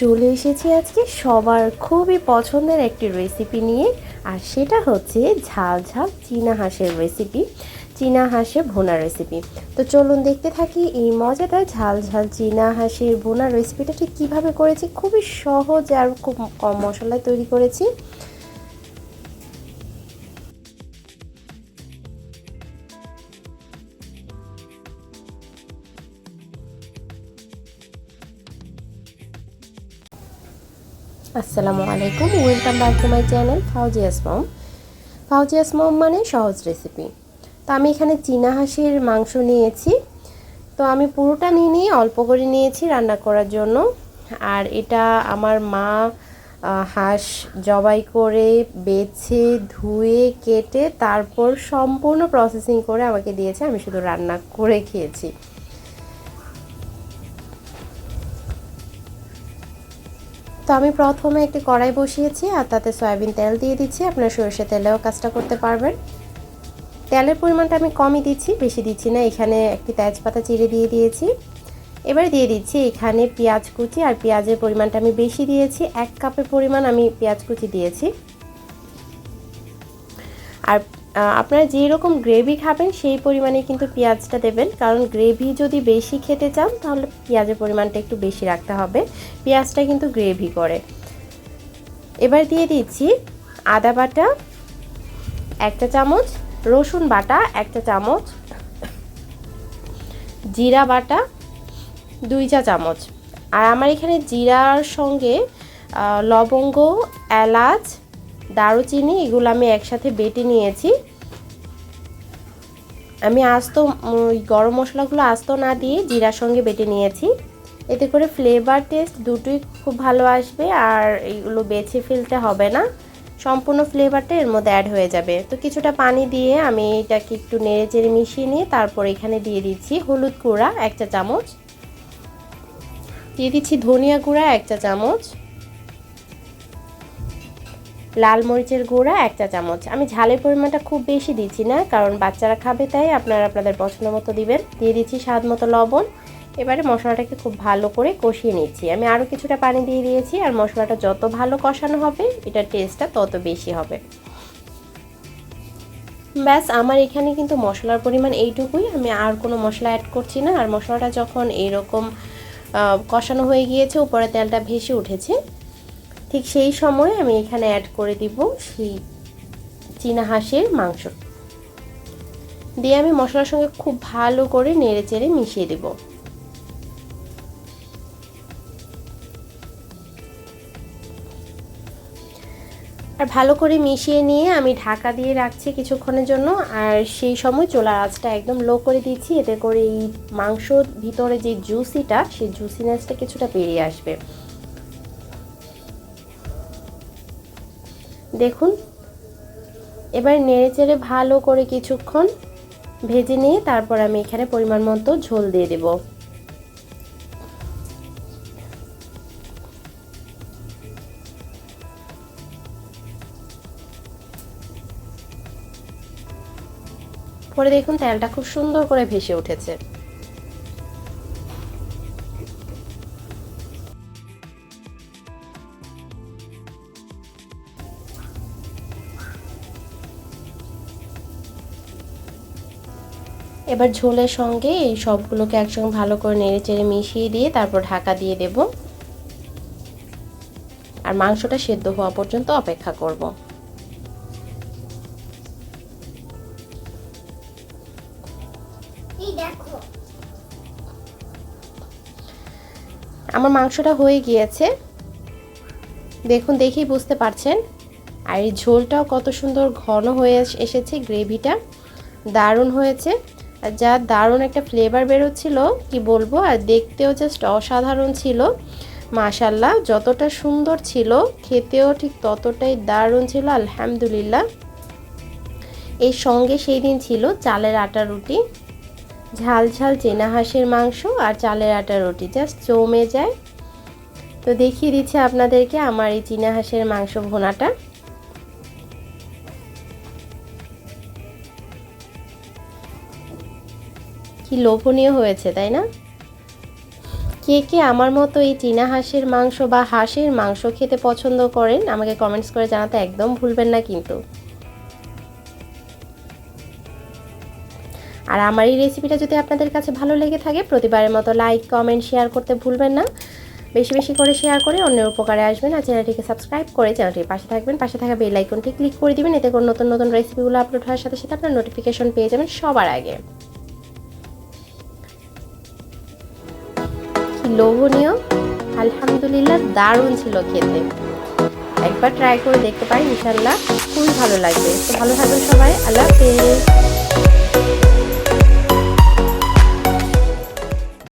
চলে এসেছি আজকে সবার খুবই পছন্দের একটি রেসিপি নিয়ে। আর সেটা হচ্ছে ঝাল ঝাল চীনা হাঁসের রেসিপি চীনা হাঁসের ভোনা রেসিপি তো চলুন দেখতে থাকি এই মজাদার ঝাল ঝাল চীনা হাঁসের ভোনা রেসিপিটা ঠিক কীভাবে করেছি। খুবই সহজ আর খুব কম মশলায় তৈরি করেছি। আসসালামু আলাইকুম, welcome back to my channel Fauzia's mom Fauzia's mom মানে সহজ রেসিপি। তো আমি এখানে চীনা হাঁসের মাংস নিয়েছি। তো আমি পুরোটা নিয়ে নিয়ে অল্প করে নিয়েছি রান্না করার জন্য। আর এটা আমার মা হাঁস জবাই করে, বেছে, ধুয়ে, কেটে, তারপর সম্পূর্ণ প্রসেসিং করে আমাকে দিয়েছে। আমি শুধু রান্না করে খেয়েছি। তো আমি প্রথমে একটি কড়াই বসিয়েছি আর তাতে সয়াবিন তেল দিয়ে দিচ্ছি। আপনার সরষে তেলেও কাজটা করতে পারবেন। তেলের পরিমাণটা আমি কমই দিচ্ছি, বেশি দিচ্ছি না। এখানে একটি তেজপাতা চিড়ে দিয়ে দিয়েছি। এবার দিয়ে দিচ্ছি এখানে পেঁয়াজ কুচি আর পেঁয়াজের পরিমাণটা আমি বেশি দিয়েছি। এক কাপের পরিমাণ আমি পেঁয়াজ কুচি দিয়েছি। আর আপনারা যেই রকম গ্রেভি খাবেন, সেই পরিমাণে কিন্তু পেঁয়াজটা দেবেন। কারণ গ্রেভি যদি বেশি খেতে চান, তাহলে পেঁয়াজের পরিমাণটা একটু বেশি রাখতে হবে। পেঁয়াজটা কিন্তু গ্রেভি করে। এবার দিয়ে দিচ্ছি আদা বাটা, একটা চামচ রসুন বাটা, একটা চামচ জিরা বাটা, দুই চা চামচ। আর আমার এখানে জিরার সঙ্গে লবঙ্গ, এলাচ দারুচিনি এগুলো আমি একসাথে বেটে নিয়েছি। আমি আস্ত গরম মশলাগুলো আস্ত না দিয়ে জিরার সঙ্গে বেটে নিয়েছি। এতে করে ফ্লেভার টেস্ট দুটোই খুব ভালো আসবে আর এইগুলো বেছে ফেলতে হবে না। সম্পূর্ণ ফ্লেভারটা এর মধ্যে অ্যাড হয়ে যাবে। তো কিছুটা পানি দিয়ে আমি এটাকে একটু নেড়ে চেড়ে মিশিয়ে নিয়ে তারপর এখানে দিয়ে দিচ্ছি হলুদ গুঁড়া একটা চামচ। দিয়ে দিচ্ছি ধনিয়া গুঁড়া একটা চামচ। লাল মরিচের গুঁড়া একটা চামচ। আমি ঝালের পরিমাণটা খুব বেশি দিচ্ছি না, কারণ বাচ্চারা খাবে তাই আপনারা আপনাদের পছন্দ মতো দিবেন। দিয়ে দিচ্ছি স্বাদ মতো লবণ। এবারে মশলাটাকে খুব ভালো করে কষিয়ে নিচ্ছি। আমি আরও কিছুটা পানি দিয়ে দিয়েছি, আর মশলাটা যত ভালো কষানো হবে, এটার টেস্টটা তত বেশি হবে। ব্যাস, আমার এখানে কিন্তু মশলার পরিমাণ এইটুকুই। আমি আর কোনো মশলা অ্যাড করছি না। আর মশলাটা যখন এইরকম কষানো হয়ে গিয়েছে, উপরে তেলটা ভেসে উঠেছে ঠিক সেই সময় আমি এখানে অ্যাড করে দিব সেই চীনা হাঁসের মাংস। দিয়ে আমি মশলার সঙ্গে খুব ভালো করে নেড়ে চেড়ে মিশিয়ে দেব। আর ভালো করে মিশিয়ে নিয়ে আমি ঢাকা দিয়ে রাখছি কিছুক্ষণের জন্য। আর সেই সময় চোলার আঁচটা একদম লো করে দিচ্ছি, এতে করে এই মাংসর ভিতরে যে জুসিটা সেই জুসিনেসটা কিছুটা বেরিয়ে আসবে। দেখুন। এবার নেড়ে চেড়ে ভালো করে কিছুক্ষণ ভেজে নিয়ে তারপর আমি এখানে পরিমাণ মতো ঝোল দিয়ে দেব। পরে দেখুন তেলটা খুব সুন্দর করে ভেসে উঠেছে। এবার ঝোলের সঙ্গে এই সবগুলোকে একসঙ্গে ভালো করে নেড়ে চেড়ে মিশিয়ে দিয়ে তারপর ঢাকা দিয়ে দেব। আর মাংসটা সেদ্ধ হওয়া পর্যন্ত অপেক্ষা করব। আমার মাংসটা হয়ে গিয়েছে। দেখুন দেখেই বুঝতে পারছেন। আর এই ঝোলটাও কত সুন্দর ঘন হয়ে এসেছে গ্রেভিটা। দারুণ হয়েছে। আর যা দারুণ একটা ফ্লেভার বেরোচ্ছিল, কি বলব? আর দেখতেও জাস্ট অসাধারণ ছিল। মাশাল্লাহ যতটা সুন্দর ছিল, খেতেও ঠিক ততটাই দারুণ ছিল, আলহামদুলিল্লাহ। এর সঙ্গে সেই দিন ছিল চালের আটা রুটি। ঝাল ঝাল চেনা হাঁসের মাংস আর চালের আটা রুটি জাস্ট জমে যায়। তো দেখিয়ে দিচ্ছে আপনাদেরকে আমার এই চীনা হাঁসের মাংস ভোনাটা। কি লোভনীয় হয়েছে, তাই না? কে কে আমার মতো এই চীনা হাঁসের মাংস বা হাঁসের মাংস খেতে পছন্দ করেন, আমাকে কমেন্টস করে জানাতে একদম ভুলবেন না কিন্তু। আর আমার এই রেসিপিটা যদি আপনাদের কাছে ভালো লেগে থাকে, প্রতিবারের মতো লাইক কমেন্ট শেয়ার করতে ভুলবেন না। বেশি বেশি করে শেয়ার করে অন্যের উপকারে আসবেন আর চ্যানেলটিকে সাবস্ক্রাইব করে চ্যানেলটির পাশে থাকবেন। পাশে থাকা বেল আইকনটি ক্লিক করে দিবেন, এতে করে নতুন নতুন রেসিপিগুলো আপলোড হওয়ার সাথে সাথে আপনার নোটিফিকেশন পেয়ে যাবেন সবার আগে। লোভনীয়। আলহামদুলিল্লাহ দারুণ ছিল খেতে। একবার ট্রাই করে দেখতে পারি ইনশাল্লাহ খুবই ভালো লাগবে। তো ভালো থাকবেন সবাই, আল্লাহ হাফেজ।